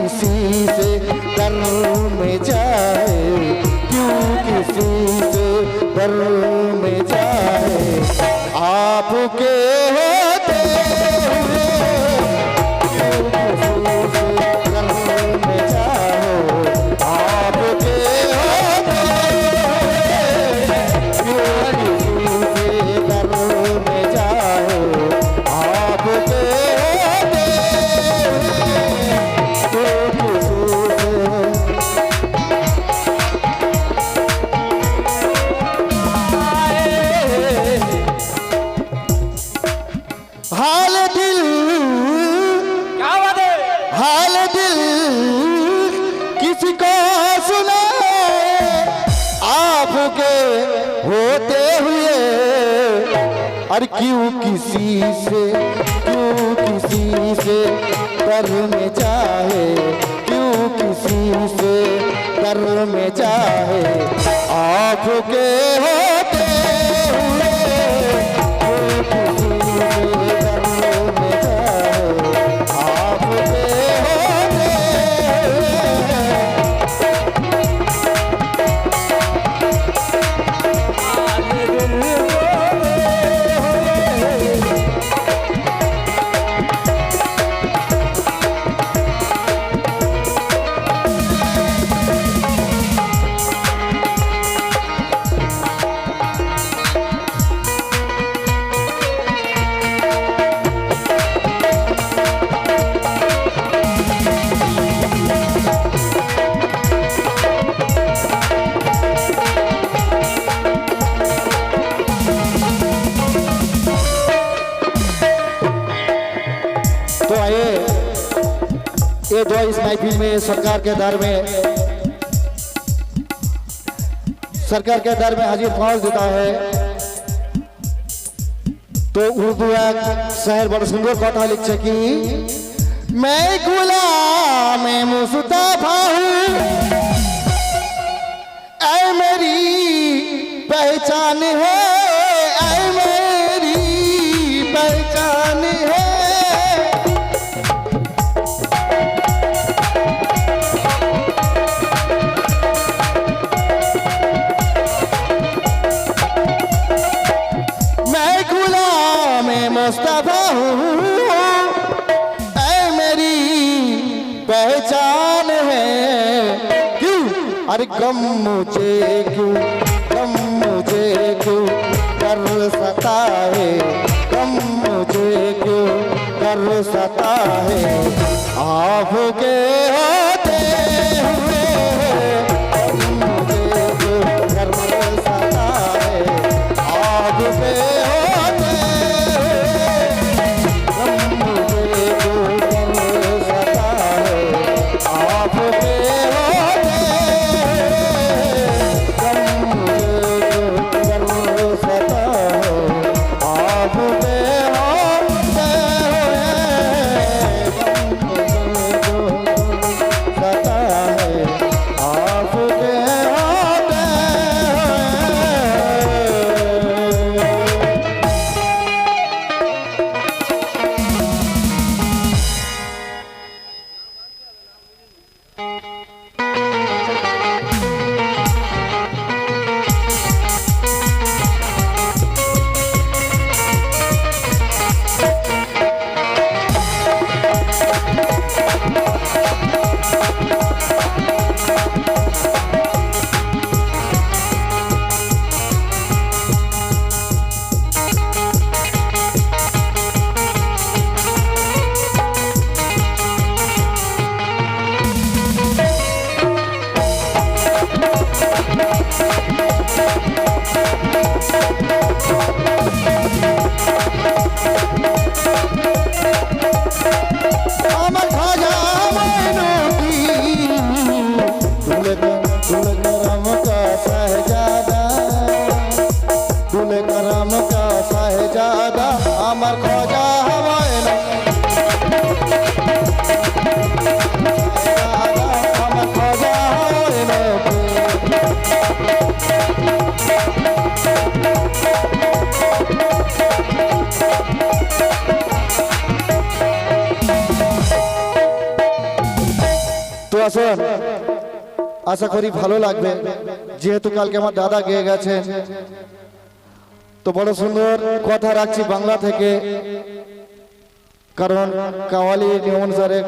किसी से डर में जाए? क्यों किसी से डर में जाए? आपके क्यों किसी से, क्यों किसी से कर में चाहे? क्यों किसी से कर में चाहे? आपके के हुए महफिल में, सरकार के दर में। सरकार के दर में हाजिर फौज देता है। तो उर्दू एक शहर बड़ सुंदर कथा लिखे कि, मैं गुलाम मुस्तफ़ा ऐ मेरी पहचान है। अरे गम मुझे क्यों गम मुझे क्यों कर सता है गम मुझे क्यों कर सता है आपके होते हुए তো আসুন আশা করি ভালো লাগবে। যেহেতু কালকে আমার দাদা গিয়ে গেছেন তো বড় সুন্দর কথা রাখছি বাংলা থেকে। কারণ কাওয়ালি নিয়ম অনুসারে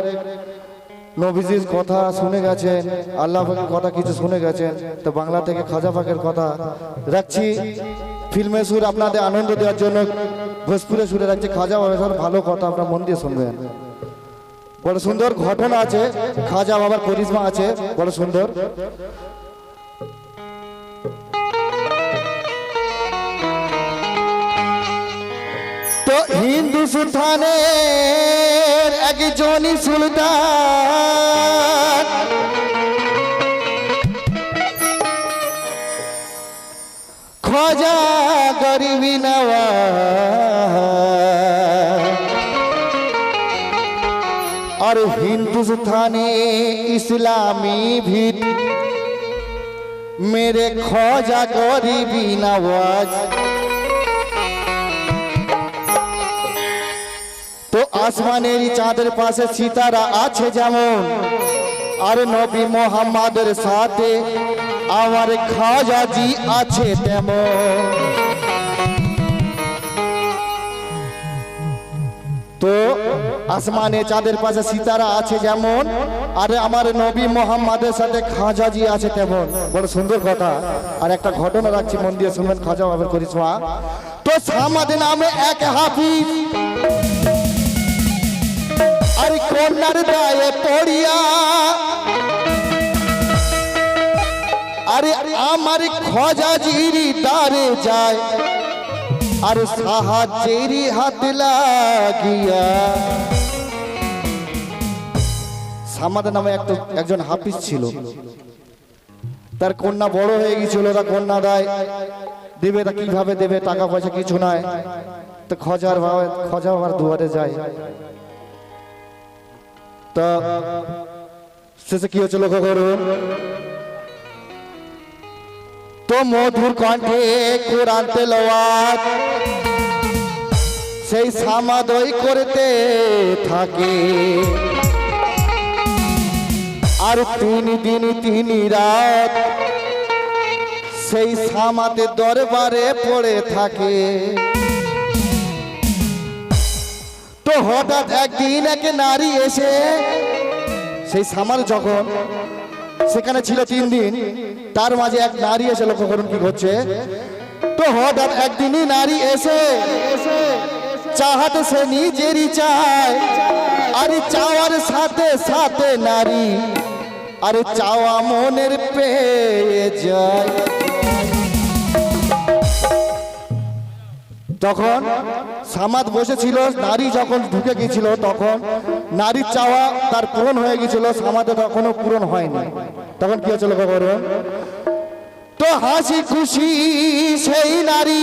নবীজির কথা শুনে গেছেন আল্লাহ কথা কিছু শুনে গেছেন তো বাংলা থেকে খাজা পাকের কথা রাখছি। ফিল্মের সুর আপনাদের আনন্দ দেওয়ার জন্য ভোজপুরের সুরে রাখছি। খাজা বাবার ভালো কথা আপনার মন দিয়ে শুনবেন। বড় সুন্দর ঘটনা আছে। খাজা বাবার করিশ্মা আছে। বড় সুন্দর। তো হিন্দুস্থানের একজনই সুলতান। খোঁজা গরিবী নওয়াজ। হিন্দুস্থানে ইসলামী ভিত মেরে খোঁজা গরিবি নওয়াজ তো আসমানের চাঁদের পাশে সিতারা আছে যেমন আর নবী মোহাম্মদের সাথে আমার খাজাজি আছে তেমন তো আসমানে চাঁদের পাশে সিতারা আছে যেমন, আরে আমার নবী মোহাম্মদের সাথে খাজাজি আছে তেমন। বড় সুন্দর কথা। আর একটা ঘটনা রাখছি, মন দিয়ে শুনবেন খাজা বাবার করিসমা তো সামাদ নামে এক হাফিজ আর কন্যার দায়ে পড়িয়া, আরে আমার খজাজির দারে যায়। আর সাহায্যেরই হাত লাগিয়া। সামাদ নামে একটা একজন হাফিজ ছিল। তার কন্যা বড় হয়ে গেছিল তা কন্যা দেয়। দেবে তা কীভাবে দেবে, টাকা পয়সা কিছু নাই। তো খজার ভাবে খজা বাবার দুয়ারে যায়। তা শেষে কি হয়েছিল করুন? মধুর কণ্ঠে কোরআন তেলাওয়াত। সেই সামাদই করতে থাকে। আর তিন দিন তিন রাত সেই সামাতে দরবারে পড়ে থাকে। তো হঠাৎ একদিন এক নারী এসে, সেই সামার যখন সেখানে ছিল তিন দিন। তার মাঝে এক নারী এসে লক্ষ্য করুন কি হচ্ছে তো হঠাৎ একদিনই নারী এসে চাহাতে সে নিজেরই চায়। আরে চাওয়ার সাথে সাথে নারী, আরে চাওয়া মনের পেয়ে যায়। তখন সামাদ বসেছিল, নারী যখন ঢুকে গেছিল তখন নারীর চাওয়া তার পূরণ হয়ে গেছিল সামাদে তখনও পূরণ হয়নি। তখন কি হচ্ছিল করুন তো হাসি খুশি সেই নারী।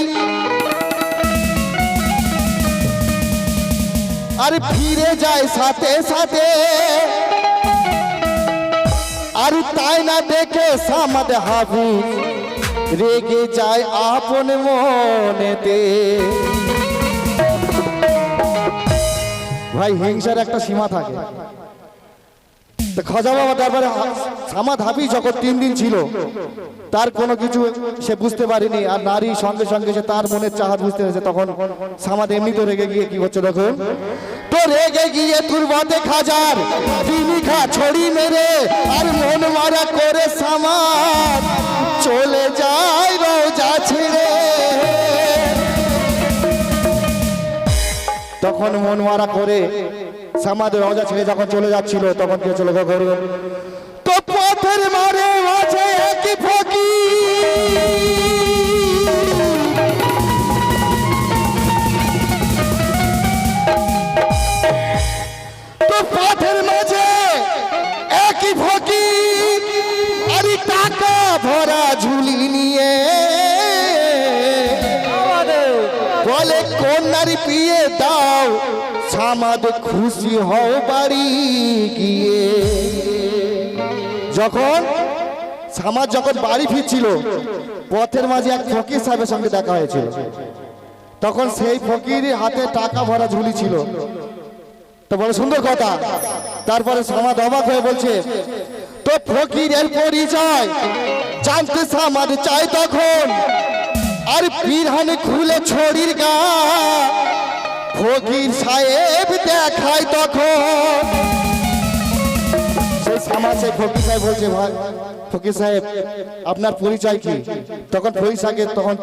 আর ফিরে যায় সাথে সাথে। আর তাই না দেখে সামাদ হাফিজ। রেগে যায় আপন মনেতে। ভাই, হিংসার একটা সীমা থাকে। খাজা বাবা তারপরে সামাদ হাবি যখন তিন দিন ছিল, তার কোনো কিছু সে বুঝতে পারেনি, আর নারী সঙ্গে সঙ্গে সে তার মনের চাহাত বুঝতে পেরেছে, তখন সামাদ এমনি তো রেগে গিয়ে কি হচ্ছে দেখুন তো রেগে গিয়ে তুরবাতে খাজার তিনি খা ছড়ি মেরে, আর মন মারা করে সামাদ। চলে যায় রোজা ছেড়ে। তখন মন মারা করে সামাদ রোজা ছেড়ে যখন চলে যাচ্ছিল, তখন কে চলে করুন তো পথের মারে আছে একই ফকি। সামাদ খুশি হও বাড়ি গিয়ে। যখন সামাদ যখন বাড়ি ফিরছিল, পথের মাঝে এক ফকির সাহেবের সঙ্গে দেখা হয়েছিল। তখন সেই ফকির হাতে টাকা ভরা ঝুলি ছিল। তো বড় সুন্দর কথা। তারপরে সমাদ অবাক হয়ে বলছে, তো ফকির ফকিরের পরিচয় জানতে সামাদ চাই তখন। আর পিরহানে খুলে ছড়ির গা ফকির সাহেব দেখায় তখন। সেই ফকির সাহেব বলছে, ভাই, ফকির সাহেব, আপনার পরিচয় কি? তখন পরিচয়কে তখন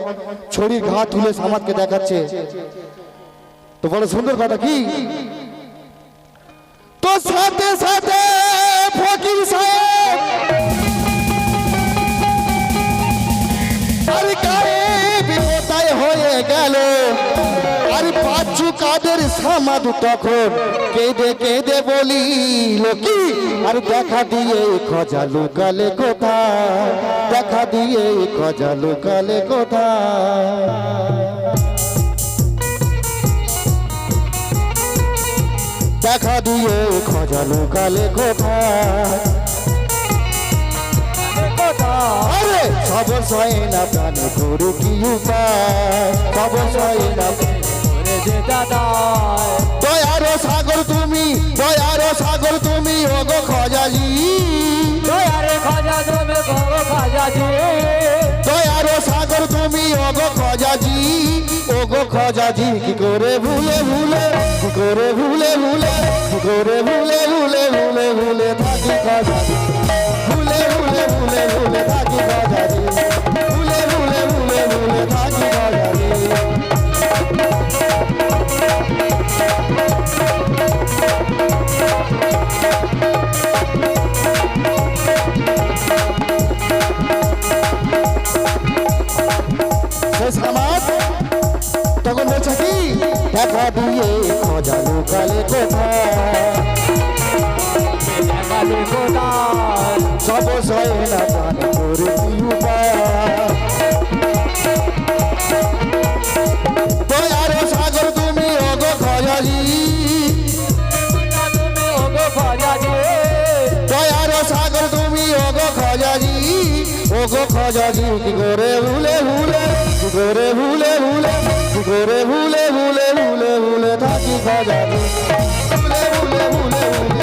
ছড়ির ঘা তুলে সামাদকে দেখাচ্ছে। তো বড় সুন্দর কথা কি? তো সাথে সাথে ফকির সাহেব কাদের সামাদ তখন কেঁদে কেঁদে বলি কি? আর দেখা দিয়ে খজা লুকালে কোথায়? দেখা দিয়ে খজা লুকালে কোথায়? দেখা দিয়ে খজা লুকালে কোথায়? আরে খবর সয় না প্রাণে করে কি উপায় খবর সয় না দয়ারো সাগর তুমি দয়ারো সাগর তুমি ওগো খজাজি। দয়ারো সাগর তুমি ওগো খজাজি। ওগো খজাজি কি করে ভুলে ভুলে কি করে ভুলে ভুলে কি করে ভুলে ভুলে ভুলে ভুলে থাকি খজাজি। ভুলে ভুলে ভুলে ভুলে থাকি খজাজি। ভুলে ভুলে ভুলে ভুলে থাকি খজাজি। অগ ও গো খাজাজি, কি করে ভুলে ভুলে, কি করে ভুলে ভুলে, কি করে ভুলে ভুলে ভুলে ভুলে থাকি খাজাজি। ভুলে ভুলে ভুলে ভুলে।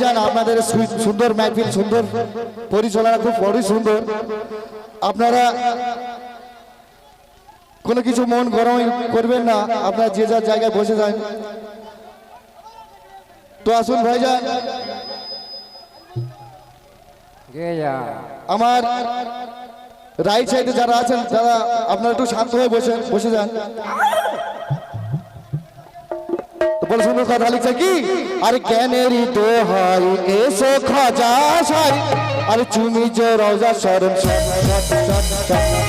ভাইজান, আপনাদের সুন্দর মাহফিল, সুন্দর পরিচালনা, খুব বড়ই সুন্দর। আপনারা কোনো কিছু মন গরম করবেন না, আপনারা যে যার জায়গায় বসে যান তো আসুন ভাইজান। আমার রাইট সাইডে যারা আছেন, তারা আপনারা একটু শান্ত হয়ে বসে বসে যান। বড় সুন্দর কথা লিখছে কি? আর জ্ঞানেরই হয় এসো খাজা সাই। আর চুমি যে রোজা শরণ শরণ, শরণ, শরণ, শরণ।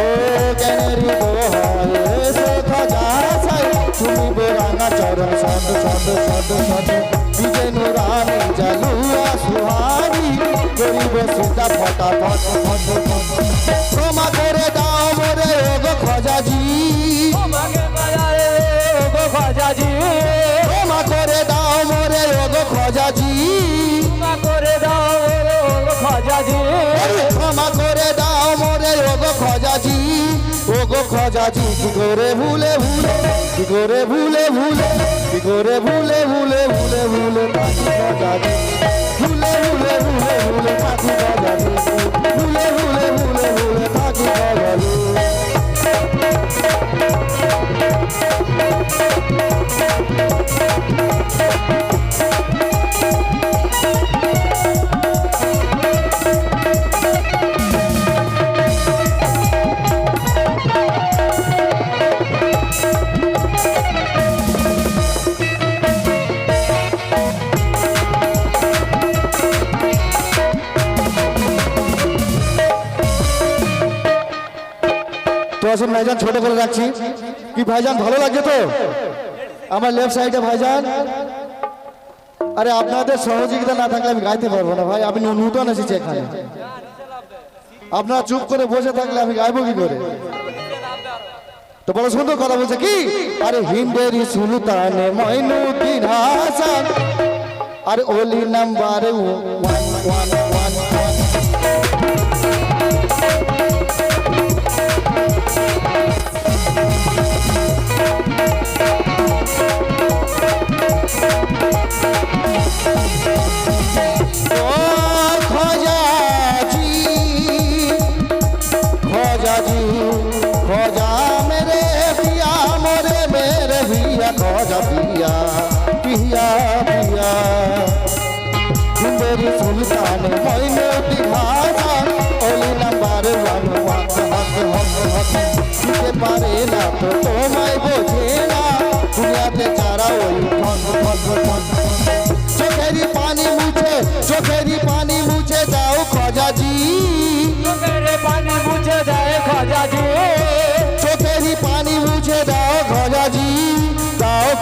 ও জ্ঞানেরই তো হয় গরিব সীতা ফটা ফট ফট ক্ষমা করে দাও মোরে ওগো খজাজি। ক্ষমা করে দাও মোরে ওগো খজাজি। ক্ষমা করে দাও মোরে ওগো খজাজি। ওগো খজাজি কি করে ভুলে ভুলে কি করে ভুলে ভুলে কি করে ভুলে ভুলে ভুলে ভুলে খজাজি আসুন ভাইজান ছোট করে রাখছি। কি ভাইজান ভালো লাগছে তো? আমার লেফট সাইডে ভাইজান। আরে আপনাদের সহযোগিতা না থাকলে আমি গাইতে পারব না, ভাই। আমি নূতন এসেছি এখানে। আপনারা চুপ করে বসে থাকলে আমি গাইবো কি করে? তো বড় সুন্দর কথা বলছে কি? আরে হিন্দের সুলতানে মইনুদ্দিন হাসান। আরে ওলি নাম্বার ওয়ান ওয়ান পিয়া পিয়া সুন্দরী সুলতান মইনুদ্দি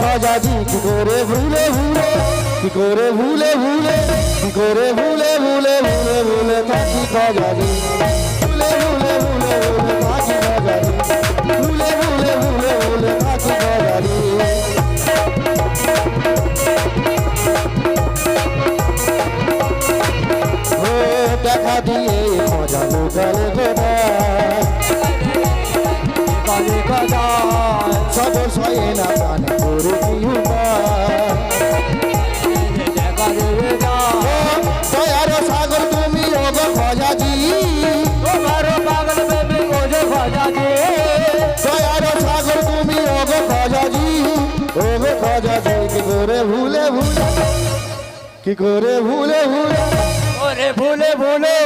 দাও খজাজি কি করে ভুলে ভুলে কি করে ভুলে ভুলে কি করে ভুলে ভুলে ভুলে ভুলে থাকি খজাজি ভুলে ভুলে ভুলে ভুলে থাকি খজাজি ভুলে ভুলে ভুলে ভুলে থাকি খজাজি ও দেখা দিয়ে মজা লোকালে গোটা কি করে ভুলে ভুলে? ওরে ভুলে ভুলে